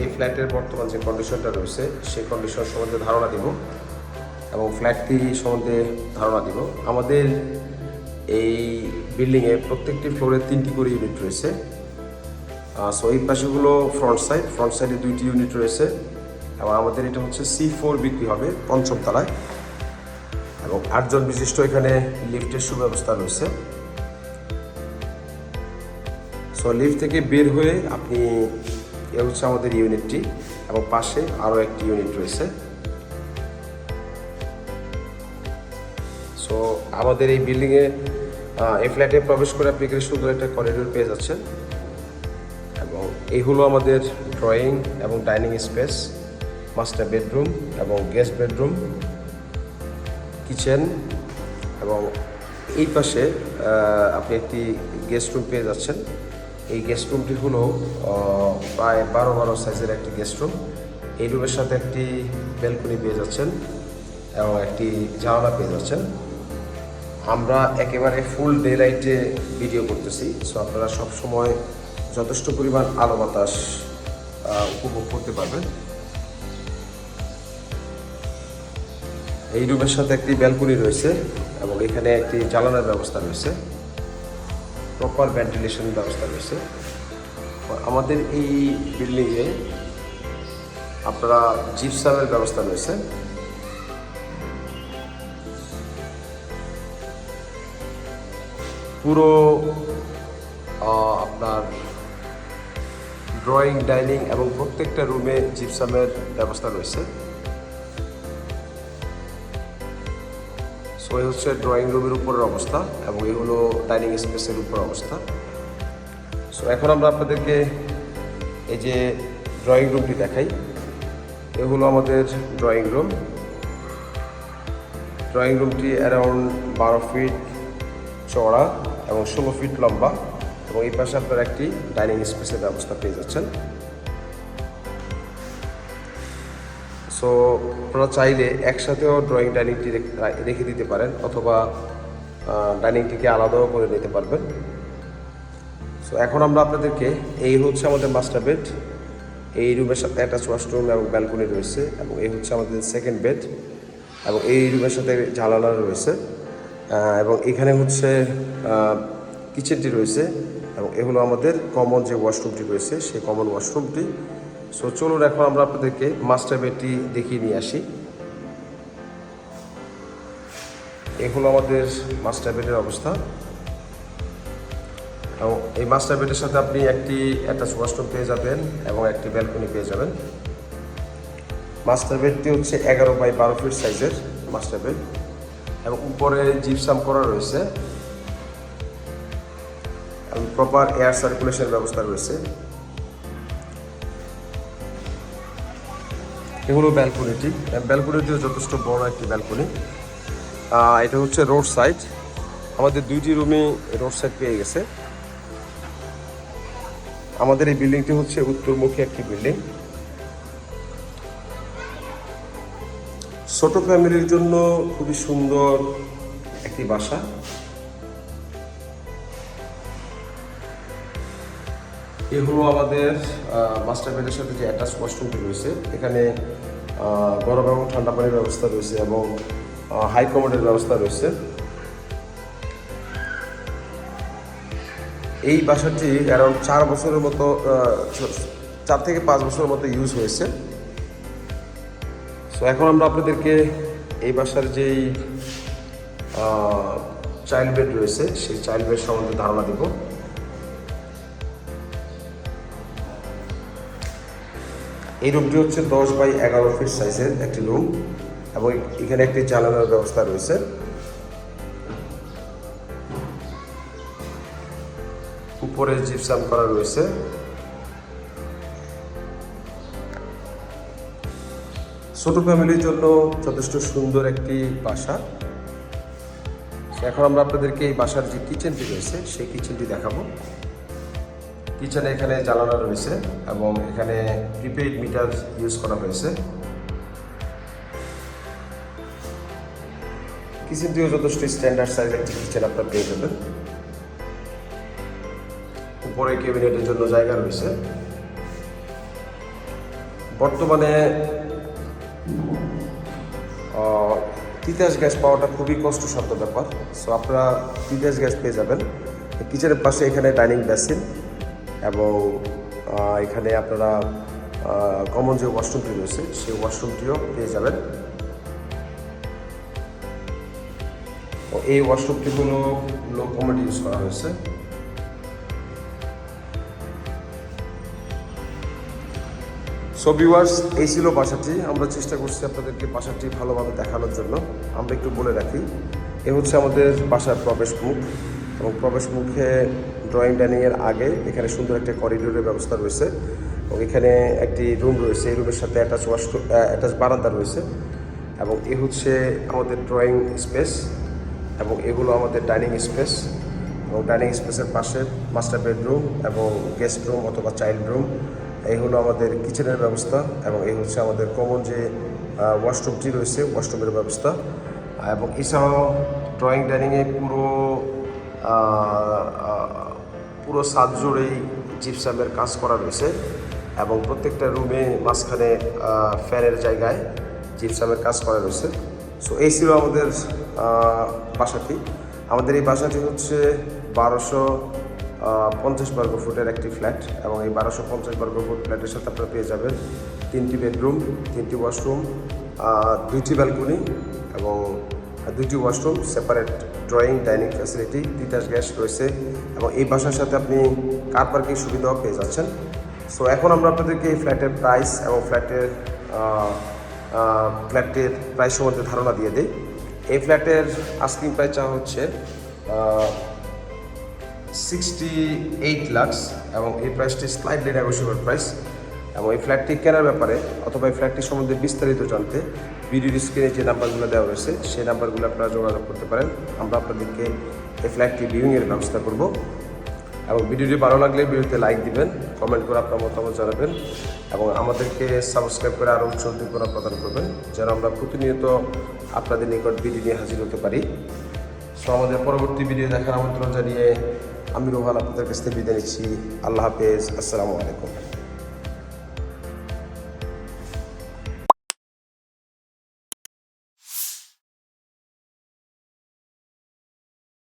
এই ফ্ল্যাটের বর্তমান যে কন্ডিশনটা রয়েছে, সেই কন্ডিশন সম্বন্ধে ধারণা দিব এবং ফ্ল্যাটটি সম্বন্ধে ধারণা দিব। আমাদের এই বিল্ডিংয়ে প্রত্যেকটি ফ্লোরে তিনটি করে ইউনিট রয়েছে। সো এই পাশেগুলো ফ্রন্ট সাইড ফ্রন্ট সাইডে দুইটি ইউনিট রয়েছে এবং আমাদের এটা হচ্ছে সি ফোর বিক্রি হবে পঞ্চম তলায় এবং আটজন বিশিষ্ট এখানে লিফটের সুব্যবস্থা রয়েছে। সো লিফট থেকে বের হয়ে আপনি এ হচ্ছে আমাদের ইউনিটটি এবং পাশে আরও একটি ইউনিট রয়েছে। সো আমাদের এই বিল্ডিংয়ে এই ফ্ল্যাটে প্রবেশ করে আপনি এখানে সুন্দর একটা করিডোর পেয়ে যাচ্ছেন। এবং এই হলো আমাদের ড্রয়িং এবং ডাইনিং স্পেস মাস্টার বেডরুম এবং গেস্ট বেডরুম কিচেন এবং এই পাশে আপনি একটি গেস্ট রুম পেয়ে যাচ্ছেন। এই গেস্ট রুমটি হলো প্রায় বারো বারো সাইজের একটি গেস্ট রুম এই রুমের সাথে একটি ব্যালকনি পেয়ে যাচ্ছেন এবং একটি জানালা পেয়ে যাচ্ছেন। আমরা একেবারে ফুল ডে লাইটে ভিডিও করতেছি সো আপনারা সবসময় যথেষ্ট পরিমাণ আলো বাতাস উপভোগ করতে পারবেন। এই রুমের সাথে একটি ব্যালকনি রয়েছে এবং এখানে একটি জ্বালানোর ব্যবস্থা রয়েছে। প্রপার ভেন্টিলেশন ব্যবস্থা রয়েছে। আমাদের এই বিল্ডিংয়ে আপনারা জিপসামের ব্যবস্থা রয়েছে। পুরো আপনার ড্রয়িং ডাইনিং এবং প্রত্যেকটা রুমে জিপসামের ব্যবস্থা রয়েছে। সো এই হচ্ছে ড্রয়িং রুমের উপরের অবস্থা এবং এই হলো ডাইনিং স্পেসের উপর অবস্থা। সো এখন আমরা আপনাদেরকে এই যে ড্রয়িং রুমটি দেখাই। এ হলো আমাদের ড্রয়িং রুম ড্রয়িং রুমটি অ্যারাউন্ড বারো ফিট চওড়া এবং ষোলো ফিট লম্বা এবং এই পাশে আপনারা একটি ডাইনিং স্পেসের ব্যবস্থা পেয়ে যাচ্ছেন। সো আপনারা চাইলে একসাথেও ড্রয়িং ডাইনিংটি রেখ- দিতে পারেন, অথবা ডাইনিংটিকে আলাদাও করে নিতে পারবেন। সো এখন আমরা আপনাদেরকে এই হচ্ছে আমাদের মাস্টার বেড এই রুমের সাথে অ্যাটাচ ওয়াশরুম এবং ব্যালকনি রয়েছে, এবং এই হচ্ছে আমাদের সেকেন্ড বেড এবং এই রুমের সাথে জানালা রয়েছে এবং এখানে হচ্ছে কিচেনটি রয়েছে, এবং এ হলো আমাদের কমন যে ওয়াশরুমটি রয়েছে, সেই কমন ওয়াশরুমটি সো চলুন এখন আমরা আপনাদেরকে মাস্টার বেডটি দেখিয়ে নিয়ে আসি। এই হলো আমাদের মাস্টার বেডের অবস্থা। এবং এই মাস্টার বেডের সাথে আপনি একটি অ্যাটাচ ওয়াশরুম পেয়ে যাবেন এবং একটি ব্যালকনি পেয়ে যাবেন। মাস্টার বেডটি হচ্ছে এগারো বাই বারো ফিট সাইজের মাস্টার বেড এবং উপরে জিপসাম করা রয়েছে। এবং প্রপার এয়ার সার্কুলেশন ব্যবস্থা রয়েছে। এগুলো ব্যালকনিটি ব্যালকনিটিও যথেষ্ট বড় একটি ব্যালকনি এটা হচ্ছে রোড সাইড আমাদের দুইটি রুমে রোড সাইড পেয়ে গেছে। আমাদের এই বিল্ডিংটি হচ্ছে উত্তরমুখী একটি বিল্ডিং ছোট ফ্যামিলির জন্য খুবই সুন্দর একটি বাসা। এ হলো আমাদের মাস্টার বেডের সাথে যে অ্যাটাচ ওয়াশরুমটি রয়েছে, এখানে গরম এবং ঠান্ডা পানির ব্যবস্থা রয়েছে এবং হাই কমোডের ব্যবস্থা রয়েছে। এই বাসাটি অ্যারাউন্ড চার বছরের মতো চার থেকে পাঁচ বছরের মতো ইউজ হয়েছে। সো এখন আমরা আপনাদেরকে এই বাসার যেই চাইল্ড বেড রয়েছে, সেই চাইল্ড বেড সম্বন্ধে ধারণা দিব। এই রুমটি হচ্ছে দশ বাই এগারো ফিট সাইজের একটি রুম এবং এখানে একটি জানালার ব্যবস্থা রয়েছে। উপরে জিপসাম করা রয়েছে। ছোট ফ্যামিলির জন্য যথেষ্ট সুন্দর একটি বাসা। এখন আমরা আপনাদেরকে এই বাসার যে কিচেনটি রয়েছে, সেই কিচেনটি দেখাবো। কিচেনে এখানে জ্বালানো রয়েছে এবং এখানে প্রিপেইড মিটার ইউজ করা হয়েছে। কিচেনটিও যথেষ্ট স্ট্যান্ডার্ড সাইজ একটি কিচেন আপনার পেয়ে যাবেন। উপরে ক্যাবিনেটের জন্য জায়গা রয়েছে। বর্তমানে তিতাস গ্যাস পাওয়াটা খুবই কষ্টসাধ্য ব্যাপার। সো আপনারা তিতাস গ্যাস পেয়ে যাবেন। কিচেনের পাশে এখানে ডাইনিং বেসিন এবং এখানে আপনারা কমন যে ওয়াশরুমটি রয়েছে, সেই ওয়াশরুমটিও পেয়ে যাবেন। এই ওয়াশরুমটি হলো লো কমেডি ইউজ করা হয়েছে। সো এই ছিল বাসাটি। আমরা চেষ্টা করছি আপনাদেরকে বাসাটি ভালোভাবে দেখানোর জন্য। আমরা একটু বলে রাখি, এ হচ্ছে আমাদের বাসার প্রবেশ মুখ এবং প্রবেশ মুখে ড্রয়িং ডাইনিংয়ের আগে এখানে সুন্দর একটা করিডোরের ব্যবস্থা রয়েছে এবং এখানে একটি রুম রয়েছে। এই রুমের সাথে অ্যাটাচ ওয়াশরুম অ্যাটাচ বারান্দা রয়েছে এবং এ হচ্ছে আমাদের ড্রয়িং স্পেস এবং এগুলো আমাদের ডাইনিং স্পেস এবং ডাইনিং স্পেসের পাশে মাস্টার বেডরুম এবং গেস্ট রুম অথবা চাইল্ড রুম এই হলো আমাদের কিচেনের ব্যবস্থা এবং এই হচ্ছে আমাদের কমন যে ওয়াশরুমটি রয়েছে ওয়াশরুমের ব্যবস্থা। এবং এছাড়াও ড্রয়িং ডাইনিংয়ে পুরো পুরো সাত জুড়েই জিপসামের কাজ করা রয়েছে এবং প্রত্যেকটা রুমে মাঝখানে ফ্যানের জায়গায় জিপসামের কাজ করা রয়েছে। সো এই ছিল আমাদের বাসাটি। আমাদের এই বাসাটি হচ্ছে বারোশো পঞ্চাশ বর্গ ফুটের একটি ফ্ল্যাট এবং এই বারোশো পঞ্চাশ বর্গ ফুট ফ্ল্যাটের সাথে আপনারা পেয়ে যাবেন তিনটি বেডরুম, তিনটি ওয়াশরুম দুইটি ব্যালকনি এবং দুইটি washroom separate drawing dining facility Titas gas রয়েছে এবং এই বাসার সাথে আপনি কার পার্কিং সুবিধাও পেয়ে যাচ্ছেন। সো এখন আমরা আপনাদেরকে এই ফ্ল্যাটের প্রাইস এবং ফ্ল্যাটের ফ্ল্যাটের প্রাইস সম্বন্ধে ধারণা দিয়ে দিই। এই ফ্ল্যাটের আস্কিং প্রাইস চাওয়া হচ্ছে সিক্সটি এইট লাক্স এবং এই প্রাইসটি স্লাইডলি নেগোসিয়েবল প্রাইস এবং এই ফ্ল্যাটটি কেনার ব্যাপারে অথবা এই ফ্ল্যাটটি সম্বন্ধে বিস্তারিত জানতে ভিডিওর স্ক্রিনে যে নাম্বারগুলো দেওয়া রয়েছে, সেই নাম্বারগুলো আপনারা যোগাযোগ করতে পারেন। আমরা আপনাদেরকে এই ফ্ল্যাটটি ভিউইংয়ের ব্যবস্থা করব। এবং ভিডিওটি ভালো লাগলে ভিডিওতে লাইক দিবেন কমেন্ট করে আপনার মতামত জানাবেন এবং আমাদেরকে সাবস্ক্রাইব করে আরও উৎস উদ্দীপনা প্রদান করবেন, যেন আমরা প্রতিনিয়ত আপনাদের নিকট ভিডিও নিয়ে হাজির হতে পারি। সো আমাদের পরবর্তী ভিডিও দেখার আমন্ত্রণ জানিয়ে আমি রোহান আপনাদের কাছ থেকে বিদায় নিচ্ছি। আল্লাহ হাফেজ। আসসালামু আলাইকুম।